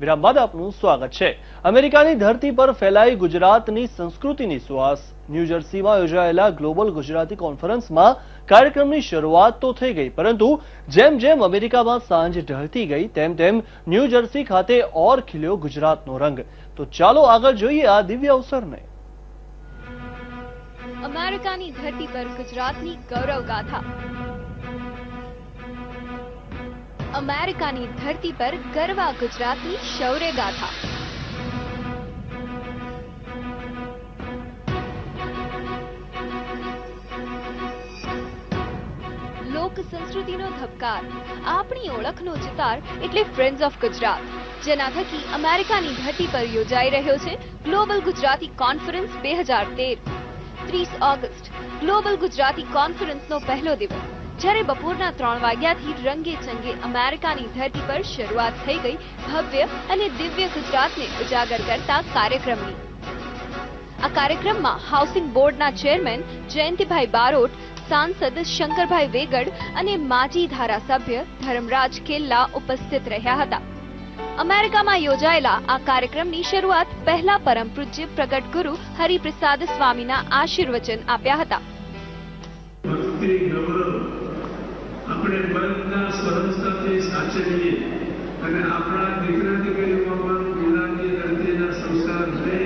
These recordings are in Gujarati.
વિરામ બાદ આપનું સ્વાગત છે. અમેરિકાની ધરતી પર ફેલાઈ ગુજરાતની સંસ્કૃતિની સુવાસ. ન્યૂજર્સીમાં યોજાયેલા ગ્લોબલ ગુજરાતી કોન્ફરન્સમાં કાર્યક્રમની શરૂઆત તો થઈ ગઈ, પરંતુ જેમ જેમ અમેરિકામાં સાંજ ઢળતી ગઈ, તેમ તેમ ન્યૂજર્સી ખાતે ઓર ખીલ્યો ગુજરાતનો રંગ. તો ચાલો આગળ જોઈએ આ દિવ્ય અવસરને. અમેરિકાની ધરતી પર ગુજરાતની ગૌરવ ગાથા. અમેરિકાની ધરતી પર ગરવા ગુજરાતી શૌર્ય ગાથા. લોક સંસ્કૃતિનો ધબકાર, આપણી ઓળખનો ચિતાર એટલે ફ્રેન્ડ્સ ઓફ ગુજરાત જેના થકી અમેરિકાની ધરતી પર યોજાઈ રહ્યો છે ગ્લોબલ ગુજરાતી કોન્ફરન્સ બે હજાર તેર. ત્રીસ ઓગસ્ટ ગ્લોબલ ગુજરાતી કોન્ફરન્સનો પહેલો દિવસ. જ્યારે બપોરના ત્રણ વાગ્યાથી રંગે ચંગે અમેરિકાની ધરતી પર શરૂઆત થઈ ગઈ ભવ્ય અને દિવ્ય ગુજરાતને ઉજાગર કરતા કાર્યક્રમની. આ કાર્યક્રમમાં હાઉસિંગ બોર્ડના ચેરમેન જયંતિભાઈ બારોટ, સાંસદ શંકરભાઈ વેગડ અને માજી ધારાસભ્ય ધર્મરાજ કેલ્લા ઉપસ્થિત રહ્યા હતા. અમેરિકામાં યોજાયેલા આ કાર્યક્રમની શરૂઆત પહેલા પરમ પૂજ્ય પ્રગટ ગુરુ હરિપ્રસાદ સ્વામીના આશીર્વચન આપ્યા હતા. ભક્તિ મનના આપણે સાથે સાચવીએ અને આપણા દીકરા દીકરીઓમાં ગુલાબી ધરતીના સંસ્કાર રહે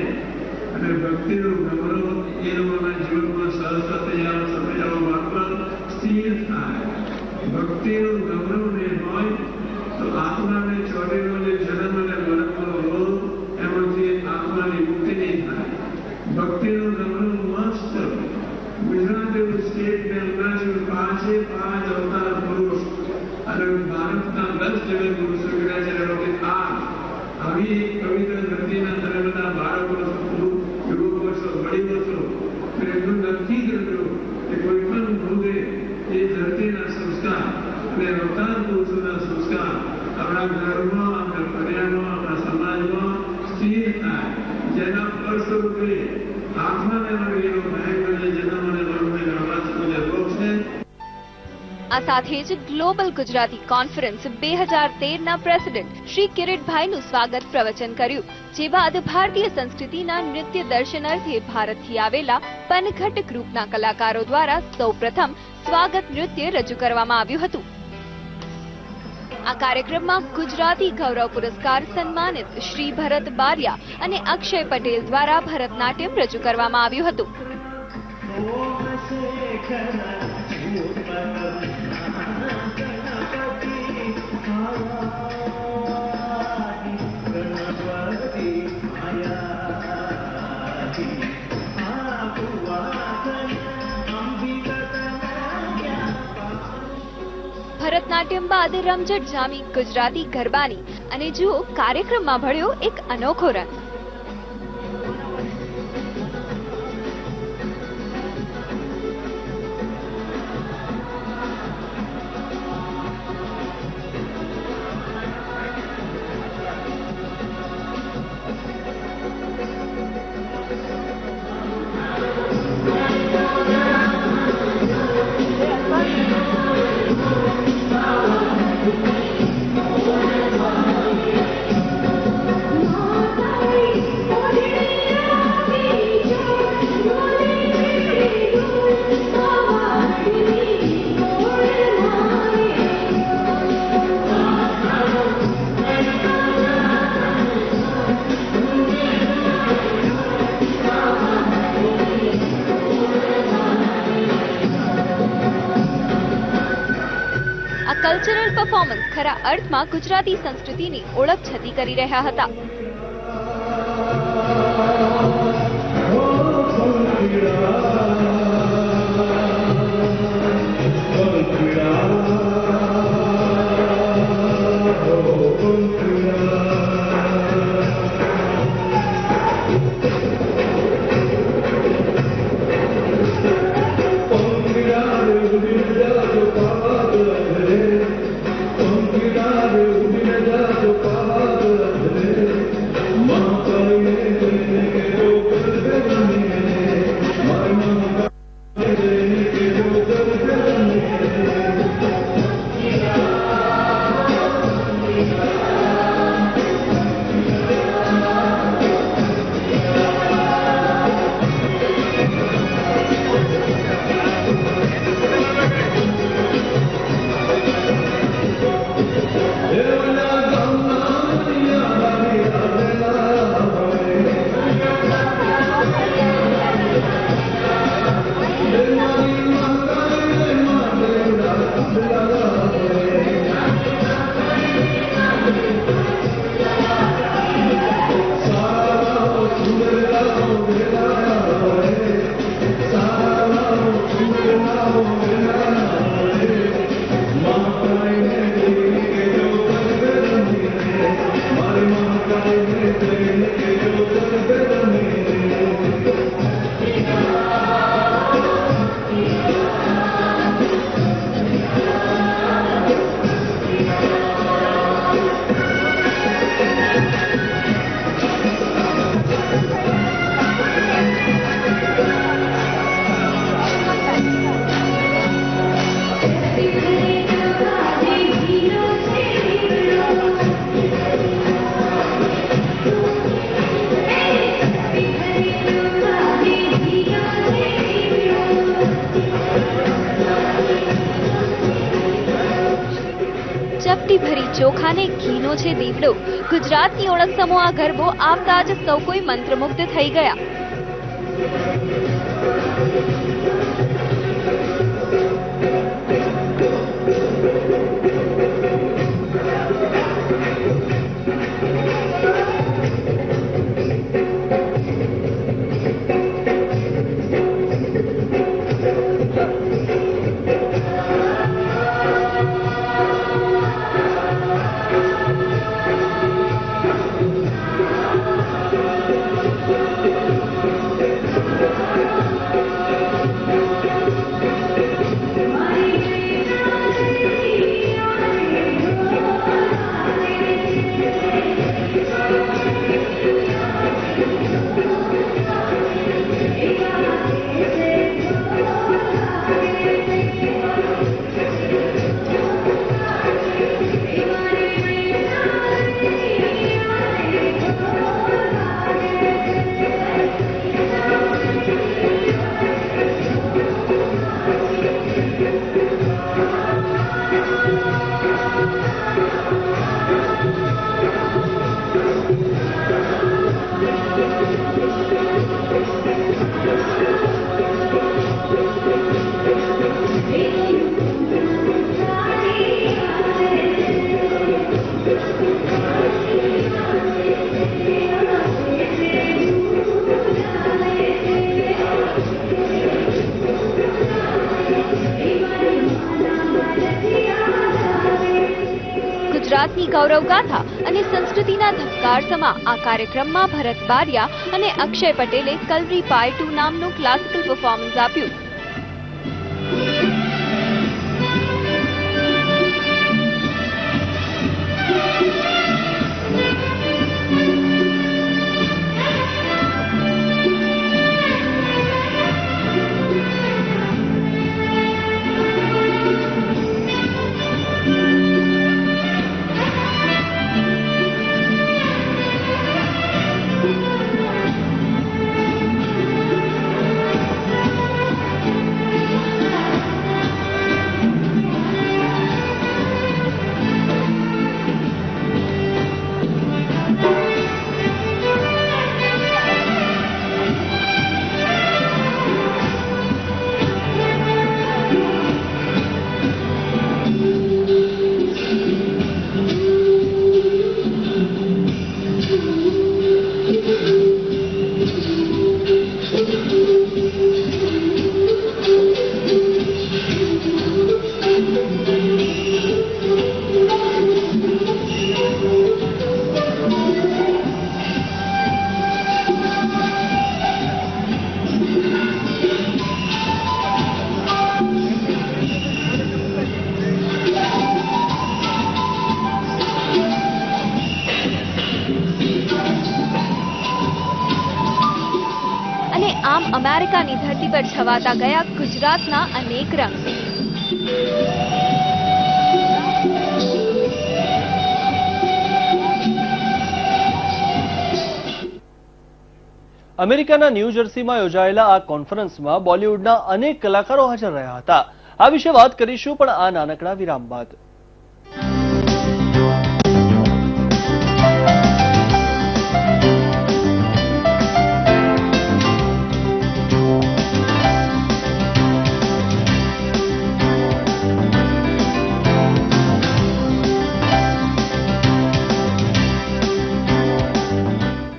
અને ભક્તિનું ગૌરવ એ લોકોના જીવનમાં સરળતાથી આ સમજાવો માત્ર સ્થિર થાય. ભક્તિનું ગૌરવ ને હોય તો આત્માને ચોરીનો જે જન્મ અને મરણનો રોગ એમાંથી આત્માની મુક્તિ નહીં થાય. ભક્તિનું ગૌરવ મસ્ત ગુજરાત સ્ટેટ બેંકના જે પાંચે પાંચ અવતાર પુરુષ અને ભારતના દસ જગત પુરુષો કર્યા છે એનો કે આ આવી પવિત્ર ધરતીના બધા બાળકો છો યુવકો છો વડીલો છો તો નક્કી કરજો કે કોઈ પણ ભૂલે એ ધરતીના સંસ્કાર અને અવતાર પુરુષોના સંસ્કાર આપણા ઘરમાં, આપણા પરિવારમાં, આપણા સમાજમાં સ્થિર થાય. જેના ફળ સ્વરૂપે આત્માને મળેલો આ સાથે જ ગ્લોબલ ગુજરાતી કોન્ફરન્સ બે હજાર તેરના પ્રેસિડેન્ટ શ્રી કિરીટભાઈનું સ્વાગત પ્રવચન કર્યું, જે બાદ ભારતીય સંસ્કૃતિના નૃત્ય દર્શનાર્થે ભારતથી આવેલા પનઘટ ગ્રુપના કલાકારો દ્વારા સૌપ્રથમ સ્વાગત નૃત્ય રજૂ કરવામાં આવ્યું હતું. આ કાર્યક્રમમાં ગુજરાતી ગૌરવ પુરસ્કાર સન્માનિત શ્રી ભરત બારિયા અને અક્ષય પટેલ દ્વારા ભરતનાટ્યમ રજૂ કરવામાં આવ્યું હતું. ભરતનાટ્યમ બાદ રમઝટ જામી ગુજરાતી ગરબાની અને જુઓ કાર્યક્રમમાં ભળ્યો એક અનોખો રંગ. પરફોર્મન્સ ખરા અર્થમાં ગુજરાતી સંસ્કૃતિની ઓળખ છતી કરી રહ્યા હતા. Thank ચપટી ભરી ચોખાને ઘીનો છે દીવડો ગુજરાતની ઓળખ સમો આ ગરબો આવતા જ સૌ કોઈ મંત્રમુગ્ધ થઈ ગયા. ગુજરાતની ગૌરવ ગાથા અને સંસ્કૃતિના ધબકાર સમા આ કાર્યક્રમમાં ભરત બારિયા અને અક્ષય પટેલે કલરી પાય ટુ નામનું ક્લાસિકલ પરફોર્મન્સ આપ્યું. ધરતી પર છવાતા ગયા ગુજરાતના અનેક રંગ. અમેરિકાના ન્યૂ જર્સીમાં યોજાયેલા આ કોન્ફરન્સમાં બોલિવૂડના અનેક કલાકારો હાજર રહ્યા હતા. આ વિશે વાત કરીશું, પણ આ નાનકડા વિરામ બાદ.